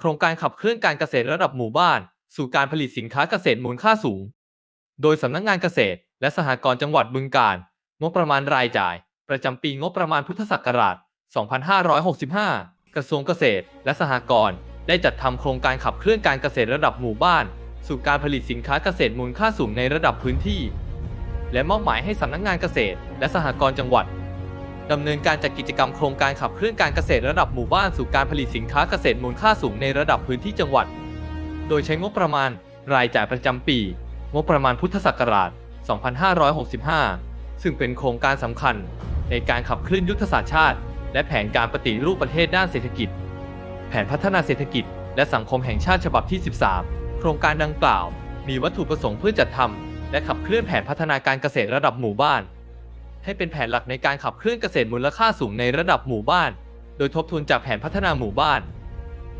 โครงการขับเคลื่อนการเกษตรระดับหมู่บ้าน สู่การผลิตสินค้าเกษตรมูลค่าสูง โดยสำนักงานเกษตร และสหกรณ์จังหวัดบึงกาฬงบประมาณรายจ่าย ประจำปีงบประมาณพุทธศักราช 2565 กระทรวงเกษตร และสหกรณ์ได้จัดทำโครงการขับเคลื่อนการเกษตรระดับหมู่บ้าน สู่การผลิตสินค้าเกษตรมูลค่าสูงในระดับพื้นที่ และมอบหมายให้สำนักงานเกษตร และสหกรณ์จังหวัด ดำเนินการจัดกิจกรรมโครงการขับเคลื่อนการเกษตรระดับหมู่บ้านสู่การผลิตสินค้าเกษตรมูลค่าสูงในระดับพื้นที่จังหวัด โดยใช้งบประมาณ รายจ่ายประจำปี งบประมาณพุทธศักราช 2565 ซึ่งเป็นโครงการสำคัญในการขับเคลื่อนยุทธศาสตร์ชาติ และแผนการปฏิรูปประเทศด้านเศรษฐกิจ แผนพัฒนาเศรษฐกิจ และสังคมแห่งชาติฉบับที่ 13 โครงการดังกล่าว มีวัตถุประสงค์เพื่อจัดทำและขับเคลื่อนแผนพัฒนาการเกษตรระดับหมู่บ้าน ให้เป็นแผนหลักในการขับเคลื่อนเกษตรมูลค่าสูงในระดับหมู่บ้าน โดยทบทวนจากแผนพัฒนาหมู่บ้าน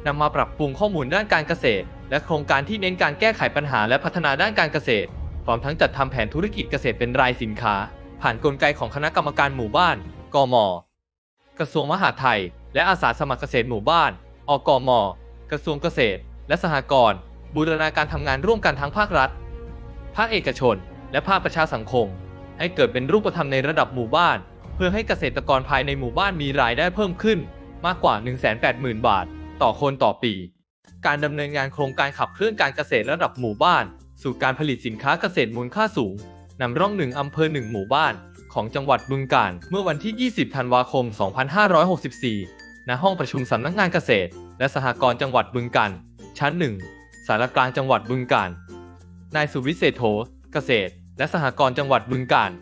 นำมาปรับปรุงข้อมูลด้านการเกษตร และโครงการที่เน้นการแก้ไขปัญหาและพัฒนาด้านการเกษตร พร้อมทั้งจัดทำแผนธุรกิจเกษตรเป็นรายสินค้า ผ่านกลไกของคณะกรรมการหมู่บ้าน กม กระทรวงมหาดไทย และอาสาสมัครเกษตรหมู่บ้าน อกม กระทรวงเกษตร และสหกรณ์บูรณาการทำงานร่วมกันทั้งภาครัฐ ภาคเอกชน และภาคประชาสังคม ให้เกิดเป็นรูปธรรมในระดับหมู่บ้าน เพื่อให้เกษตรกรภายในหมู่บ้านมีรายได้เพิ่มขึ้น มากกว่า 180,000 บาท ต่อคนต่อปี การดำเนินงานโครงการขับเคลื่อนการเกษตรระดับหมู่บ้าน สู่การผลิตสินค้าเกษตรมูลค่าสูงนำร่องหนึ่งอำเภอหนึ่งหมู่บ้าน ของจังหวัดบึงกาฬเมื่อวันที่ 20 ธันวาคม 2564 ณ ห้องประชุมสำนักงานเกษตร และสหกรณ์จังหวัดบึงกาฬชั้น 1 สารกลางจังหวัดบึงกาฬนายสุวิเศษโถเกษตร และสหกรณ์จังหวัดบึงกาฬ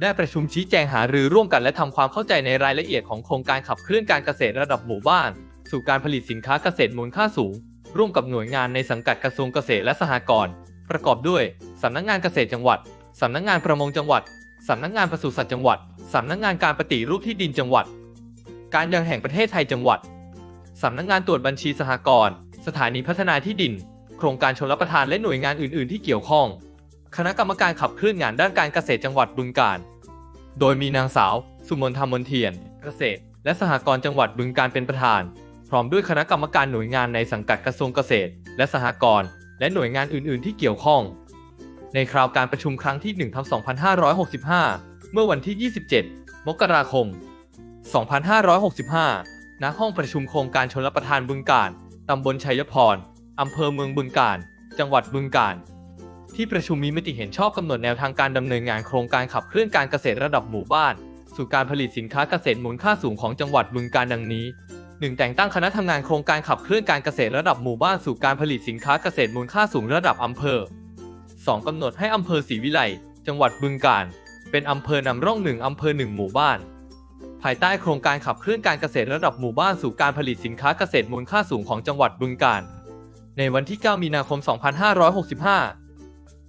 ได้ประชุมชี้แจงหารือร่วมกันและทำความเข้าใจในรายละเอียดของโครงการขับเคลื่อนการเกษตรระดับหมู่บ้าน สู่การผลิตสินค้าเกษตรมูลค่าสูง ร่วมกับหน่วยงานในสังกัดกระทรวงเกษตรและสหกรณ์ประกอบด้วยสำนักงานเกษตรจังหวัดสำนักงานประมงจังหวัดสำนักงานปศุสัตว์จังหวัดสำนักงานการปฏิรูปที่ดินจังหวัด การยังแห่งประเทศไทยจังหวัดสำนักงานตรวจบัญชีสหกรณ์สถานีพัฒนาที่ดิน โครงการชลประทานและหน่วยงานอื่น ๆ ที่เกี่ยวข้อง คณะกรรมการขับเคลื่อนงานด้านการเกษตรจังหวัดบึงกาฬ โดยมีนางสาว สุมนทามนเทียน เกษตร และสหกรณ์จังหวัดบึงกาฬเป็นประธาน พร้อมด้วยคณะกรรมการหน่วยงานในสังกัดกระทรวงเกษตร และสหกรณ์และหน่วยงานอื่น ๆ ที่เกี่ยวข้อง ในคราวการประชุมครั้งที่1ทับ2565 เมื่อวันที่ 27 มกราคม 2565 ณ ห้องประชุมโครงการชลประทานบึงกาฬตำบลชัยพรอำเภอเมืองบึงกาฬ จังหวัดบึงกาฬ ที่ประชุมมีมติเห็นชอบกำหนดแนวทางการดำเนินงานโครงการขับเคลื่อนการเกษตรระดับหมู่บ้าน สู่การผลิตสินค้าเกษตรมูลค่าสูงของจังหวัดบึงกาฬดังนี้ 1. แต่งตั้งคณะทำงานโครงการขับเคลื่อนการเกษตรระดับหมู่บ้านสู่การผลิตสินค้าเกษตรมูลค่าสูงระดับอำเภอ 2. กำหนดให้อำเภอศรีวิไลจังหวัดบึงกาฬเป็นอำเภอนำร่องหนึ่งอำเภอหนึ่งหมู่บ้าน ภายใต้โครงการขับเคลื่อนการเกษตรระดับหมู่บ้านสู่การผลิตสินค้าเกษตรมูลค่าสูงของจังหวัดบึงกาฬในวันที่ 9 มีนาคม 2565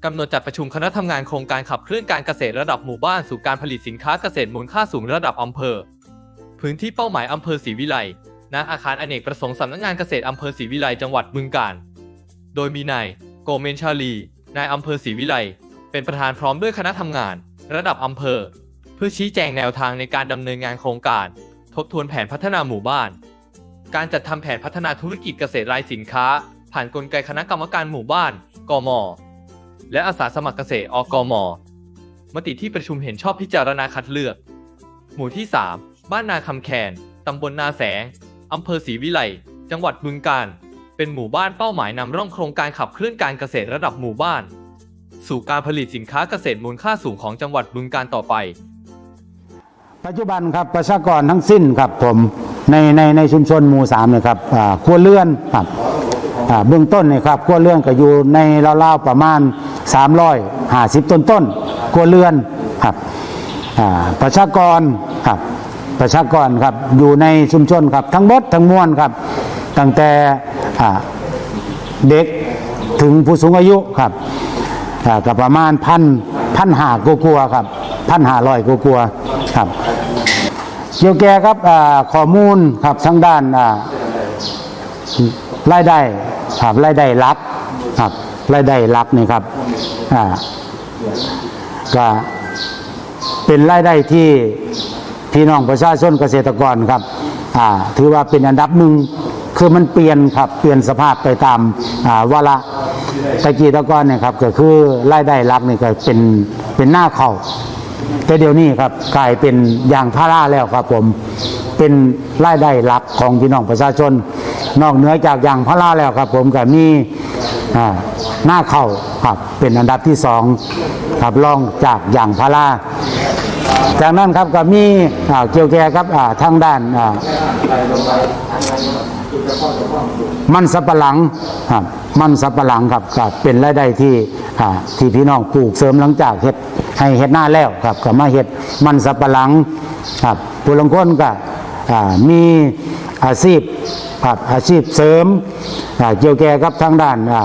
กำหนดจัดประชุมคณะทำงานโครงการขับเคลื่อนการเกษตรระดับหมู่บ้านสู่การผลิตสินค้าเกษตรมูลค่าสูงระดับอำเภอ พื้นที่เป้าหมายอำเภอศรีวิไลณอาคารอเนกประสงค์สำนักงานเกษตรอำเภอศรีวิไลจังหวัดบึงกาฬ โดยมีนายโกเมนชาลี นายอำเภอศรีวิไล เป็นประธานพร้อมด้วยคณะทำงาน ระดับอำเภอ เพื่อชี้แจงแนวทางในการดำเนินงานโครงการ ทบทวนแผนพัฒนาหมู่บ้าน การจัดทำแผนพัฒนาธุรกิจเกษตรรายสินค้า ผ่านกลไกคณะกรรมการหมู่บ้าน กม และอาสาสมัครเกษตรอกม มติที่ประชุมเห็นชอบพิจารณาคัดเลือก หมู่ที่ 3 บ้านนาคำแคนตำบลนาแสงอำเภอศรีวิไลจังหวัดบึงกาฬเป็นหมู่บ้านเป้าหมายนำร่องโครงการขับเคลื่อนการเกษตรระดับหมู่บ้าน สู่การผลิตสินค้าเกษตรมูลค่าสูงของจังหวัดบึงกาฬต่อไป ปัจจุบันครับประชากรทั้งสิ้นครับผมในในในชุมชนหมู่สามเนี่ยครับอ่าครัวเรือนครับอ่าเบื้องต้นเนี่ยครับครัวเรือนก็อยู่ในราวๆประมาณ 350 ต้นต้นๆครัวเรือนครับอาประชากรครับประชากรครับอยู่ในชุมชนครับทั้งหมดทั้งมวลครับ ตั้งแต่เด็กถึงผู้สูงอายุครับอ่าก็ประมาณพันพันหากลัวครับพันหาร้อยกลัวครับเกี่ยวแก่ครับข้อมูลครับทางด้านรายได้ครับรายได้หลักครับรายได้หลักนี่ครับ อ่าก็เป็นรายได้ที่พี่น้องประชาชนเกษตรกรครับอ่าถือว่าเป็นอันดับหนึ่งคือมันเปลี่ยนครับเปลี่ยนสภาพไปตามอ่าวาระตะกี้ตะก้อนเนี่ยครับก็คือรายได้หลักนี่ก็เป็นเป็นหน้าเขาแต่เดี๋ยวนี้ครับกลายเป็นยางพาราแล้วครับผมเป็นรายได้หลักของพี่น้องประชาชน นอกเหนือจากยางพาราแล้วครับ ผมก็มีอ่า หน้าเข้าครับเป็นอันดับที่สองครับรองจากยางพาราจากนั้นครับก็มีเกี่ยวแก่ครับทางด้านมันสับปะหลังครับมันสับปะหลังครับเป็นรายได้ที่ที่พี่น้องปลูกเสริมหลังจากเฮ็ดให้เฮ็ดหน้าแล้วครับก็มาเฮ็ดมันสับปะหลังครับผู้ลงคนก็มีอาชีพครับอาชีพเสริมเกี่ยวแก่ครับทางด้านอ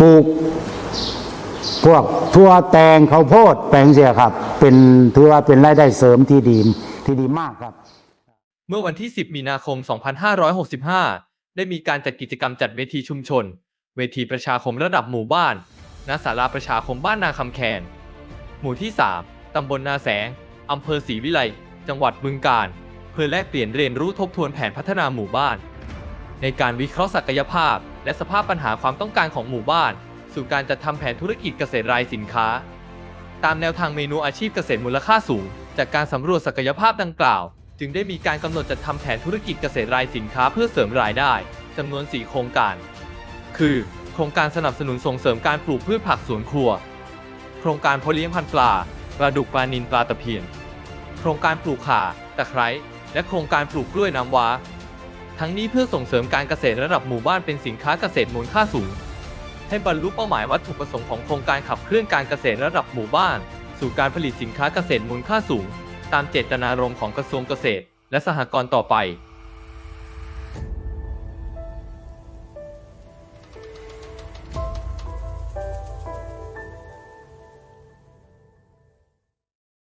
ปลูกพวกทั่วแตงข้าวโพดแปลงเสียครับ เป็นถือว่าเป็นรายได้เสริมที่ดีที่ดีมากครับ เมื่อวันที่ 10 มีนาคม 2565 ได้มีการจัดกิจกรรมจัดเวทีชุมชน เวทีประชาคมระดับหมู่บ้านณศาลาประชาคมบ้านนาคำแคน หมู่ที่ 3 ตำบลนาแสง อำเภอศรีวิไล จังหวัดบึงกาฬ เพื่อแลกเปลี่ยนเรียนรู้ทบทวนแผนพัฒนาหมู่บ้าน ในการวิเคราะห์ศักยภาพ และสภาพปัญหาความต้องการของหมู่บ้าน สู่การจัดทำแผนธุรกิจเกษตรรายสินค้า ตามแนวทางเมนูอาชีพเกษตรมูลค่าสูง จากการสำรวจศักยภาพดังกล่าว จึงได้มีการกำหนดจัดทำแผนธุรกิจเกษตรรายสินค้าเพื่อเสริมรายได้จำนวน 4 โครงการ คือ โครงการสนับสนุนส่งเสริมการปลูกพืชผักสวนครัว โครงการเพาะเลี้ยงพันธุ์ปลาปลาดุกปลานิลปลาตะเพียน โครงการปลูกข่าตะไคร้และโครงการปลูกกล้วยน้ำว้า ทั้งนี้เพื่อส่งเสริมการเกษตรระดับหมู่บ้านเป็นสินค้าเกษตรมูลค่าสูง ให้บรรลุเป้าหมายวัตถุประสงค์ของโครงการขับเคลื่อนการเกษตรระดับหมู่บ้าน สู่การผลิตสินค้าเกษตรมูลค่าสูง ตามเจตนารมณ์ของกระทรวงเกษตร และสหกรณ์ต่อไป